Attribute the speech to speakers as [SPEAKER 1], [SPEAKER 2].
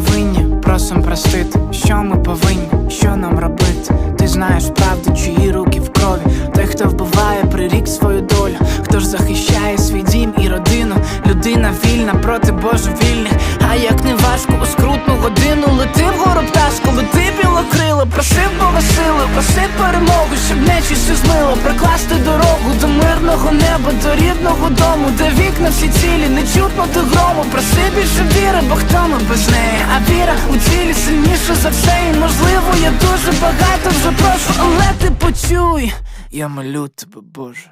[SPEAKER 1] винні, просим простити, що ми повинні, що нам робити? Ти знаєш правду, чиї руки в крові. Той, хто вбиває, прирік свою долю, хто ж захищає свій дім і родину. Людина вільна проти божевільних. А як не важко у скрутну годину, лети в вгору пташку, лети білокрило, проси Бога сили, проси перемоги щоб нечистю змило, прокласти дорогу до мирного неба, до рідного дому, де вікна всі цілі, не чутно до грому. Проси більше віри, бо хто ми без неї? А віра у цілі сильніша за все. І можливо, я дуже багато вже прошу, але ти почуй. Я молю тебе, Боже.